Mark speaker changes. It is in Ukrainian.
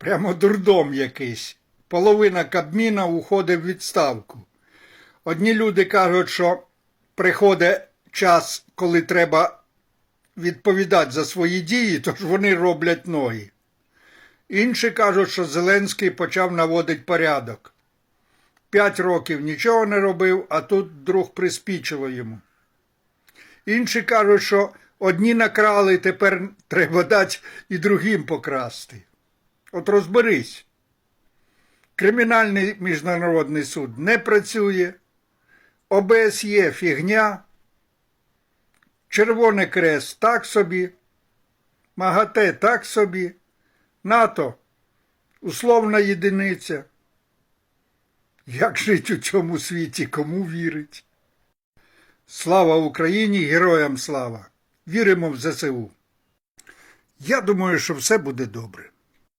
Speaker 1: Прямо дурдом якийсь. Половина Кабміна уходить в відставку. Одні люди кажуть, що приходить час, коли треба відповідати за свої дії, тож вони роблять ноги. Інші кажуть, що Зеленський почав наводити порядок. П'ять років нічого не робив, а тут вдруг приспічило йому. Інші кажуть, що одні накрали, тепер треба дати і другим покрасти. От розберись. Кримінальний міжнародний суд не працює, ОБСЄ фігня, Червоний Крест так собі, МАГАТЕ так собі, НАТО условна єдиниця. Як жить у цьому світі, кому вірить? Слава Україні, героям слава! Віримо в ЗСУ. Я думаю, що все буде добре.